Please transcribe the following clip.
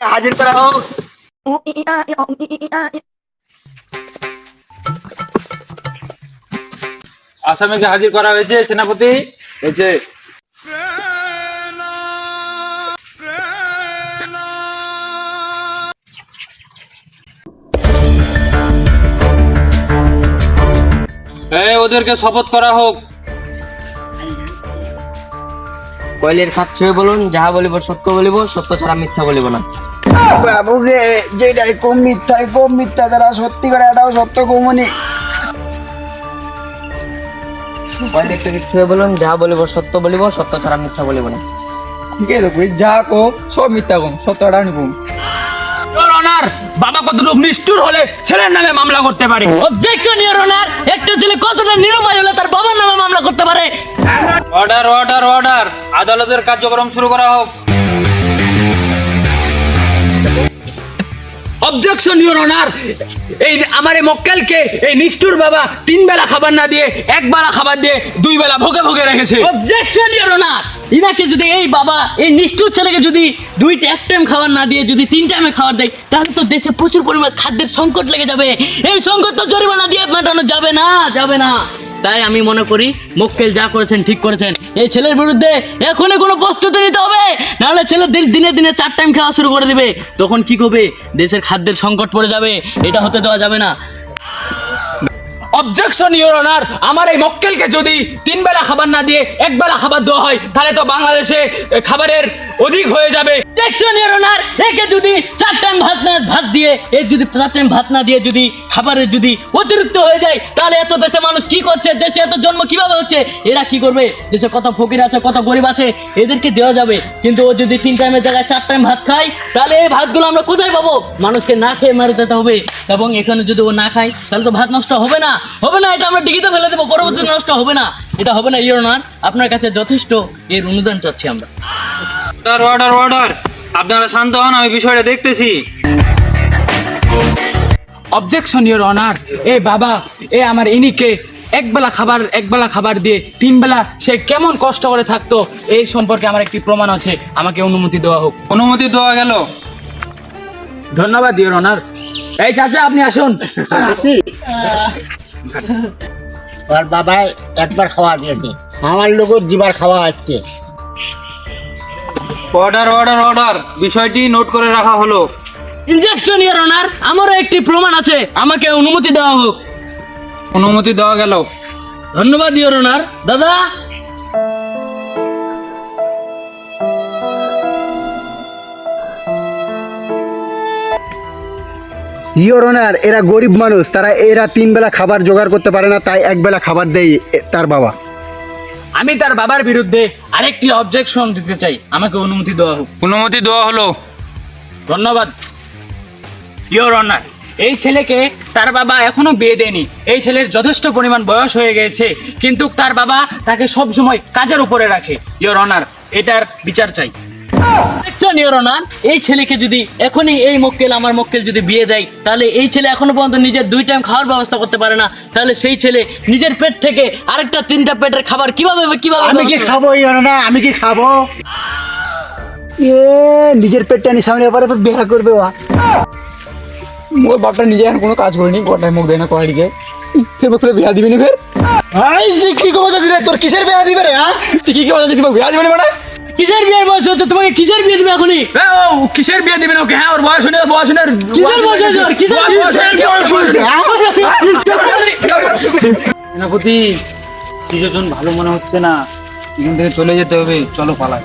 হাজির করা হোক। আসামিকে হাজির করা হয়েছে সেনাপতি? হয়েছে। এই ওদেরকে শপথ করা হোক। কয়লের খাত ছুঁয়ে বলুন যাহা বলিব সত্য বলিব সত্য ছাড়া মিথ্যা বলিব না। বাবুকে যেটাই কম মিথ্যাই কম মিথ্যা যারা সত্যি করে এটাও সত্য কমনি। কয়লের টিকিট বলুন যাহা বলিব সত্য বলিব সত্য ছাড়া মিথ্যা বলিব না। ঠিক আছে কই যা কো সব মিথ্যা কম সত্যটা নিকুম ইওর অনার বাবা কতটুকু নিষ্ঠুর হলে ছেলের নামে মামলা করতে পারে? অবজেকশন ইওর অনার একটা ছেলে কতটা নিরুপায় হলে তার বাবার নামে মামলা করতে পারে? অর্ডার অর্ডার অর্ডার আদালতের কার্যক্রম শুরু করা হোক। অবজেকশন ইওর অনার এই আমার এই মক্কেলকে এই নিষ্ঠুর বাবা তিন বেলা খাবার না দিয়ে, এক বেলা খাবার দিয়ে দুই বেলা ভোগে ভোগে রেখেছে। অবজেকশন ইওর অনার ইনাকে যদি এই বাবা, এই নিষ্ঠুর ছেলেকে যদি দুই এক টাইম খাবার না দিয়ে যদি তিন টাইমে খাবার দেয়, তাহলে তো দেশে প্রচুর পরিমাণ খাদ্যের সংকট লেগে যাবে। এই সংকট তো জরিমানা দিয়ে মেটানো যাবে না যাবে না। তাই আমি মনে করি মক্কেল যা করেছেন, ঠিক করেছেন। এই ছেলের বিরুদ্ধে এখনই কোনো প্রস্তুতি নিতে হবে, নাহলে ছেলে দিনে দিনে চার টাইম খাওয়া শুরু করে দেবে। তখন কি করবে? দেশের খাদ্যের সংকট পড়ে যাবে, এটা হতে দেওয়া যাবে না। অবজেকশন ইওর অনার আমার এই মক্কেলকে যদি তিন বেলা খাবার না দিয়ে এক বেলা খাবার দেওয়া হয়, তাহলে তো বাংলাদেশে খাবারের অধিক হয়ে যাবে। অবজেকশন ইওর অনার একে যদি চার টাইম ভাত না, ভাত দিয়ে এর যদি চার টাইম ভাত না দিয়ে যদি খাবারের যদি অতিরিক্ত হয়ে যায়, তাহলে এত দেশে মানুষ কি করছে? দেশে এত জন্ম কীভাবে হচ্ছে? এরা কি করবে? দেশে কত ফকির আছে, কত গরিব আছে, এদেরকে দেওয়া যাবে। কিন্তু ও যদি তিন টাইমের জায়গায় চার টাইম ভাত খায়, তাহলে এই ভাতগুলো আমরা কোথায় পাবো? মানুষকে না খেয়ে মেরে দিতে হবে। এবং এখানে যদি ও না খায়, তাহলে তো ভাত নষ্ট হবে না। হবে না এটা আমরা ডিগিতে ফেলে দেবো পরবর্তী নষ্ট হবে না। এটা হবে না ইয়োর না আপনার কাছে যথেষ্ট এর অনুদান চাচ্ছি আমরা। অর্ডার অর্ডার অর্ডার আপনারা শান্ত হন আমি বিষয়টা দেখতেছি। অবজেকশন ইয়োর অনার এ বাবা এ আমার ইনিকে একবেলা খাবার একবেলা খাবার দিয়ে তিন বেলা সে কেমন কষ্ট করে থাকতো এই সম্পর্কে আমার একটি প্রমাণ আছে আমাকে অনুমতি দেওয়া হোক। অনুমতি দেওয়া গেল। ধন্যবাদ ইয়োর অনার এই চাচা আপনি আসুন। ওর বাবাই একবার খাওয়া দিয়েছে। আমার লোক দুবার খাওয়া হচ্ছে। অর্ডার অর্ডার অর্ডার বিষয়টি নোট করে রাখা হলো। ইনজেকশন ইয়ার অনার আমারও একটি প্রমাণ আছে। আমাকে অনুমতি দেওয়া হোক। অনুমতি দেওয়া গেল। ধন্যবাদ ইয়ার অনার দাদা ইওর অনার এরা গরিব মানুষ তারা এরা তিন বেলা খাবার জোগাড় করতে পারে না তাই এক বেলা খাবার দেয় তার বাবা। আমি তার বাবার বিরুদ্ধে আরেকটি অবজেকশন দিতে চাই। আমাকে অনুমতি দেওয়া হোক। অনুমতি দেওয়া হলো। ধন্যবাদ। ইয়োর অনার এই ছেলেকে তার বাবা এখনও বিয়ে দেয়নি। এই ছেলের যথেষ্ট পরিমাণ বয়স হয়ে গেছে কিন্তু তার বাবা তাকে সব সময় কাজের উপরে রাখে। ইয়োর অনার এটার বিচার চাই। দেখছেন ইয়োর অনার এই ছেলেকে যদি এখনই এই মক্কেল আমার মক্কেল যদি বিয়ে দেয় তাহলে এই ছেলে এখনও পর্যন্ত নিজের দুই টাইম খাওয়ার ব্যবস্থা করতে পারে না। তাহলে সেই ছেলে নিজের পেট থেকে আরেকটা তিনটা পেটের খাবার কীভাবে কীভাবে আমি কি খাব ইওর না আমি কি খাব? এ নিজের পেটটা নি সামনে এবার বিয়া করবে ওয়া মোর বাপটা নিজে এখন কোনো কাজ করিনি গোটায় মুখ দেয় না কয়েকদিকে ফের ফের বিয়া দিবি নি ফের? ভাই যে কি কবে যাচ্ছি রে? তোর কিসের বিয়া দিবে রে হ্যাঁ? তুই কি কি বলছিস তোমাকে বিয়া দিবি নি কিসের বিয়ের বয়স হচ্ছে তোমাকে কিসের বিয়ে দিবে এখনই? ও কিসের বিয়ে দিবে ওকে হ্যাঁ ওর বয়স শুনে বয়স শুনে কিসের বয়স হয়েছে? ওর? কিসের বয়স হয়েছে? সেনাপতি সিচুয়েশন ভালো মনে হচ্ছে না। এখান থেকে চলে যেতে হবে। চলো পালাই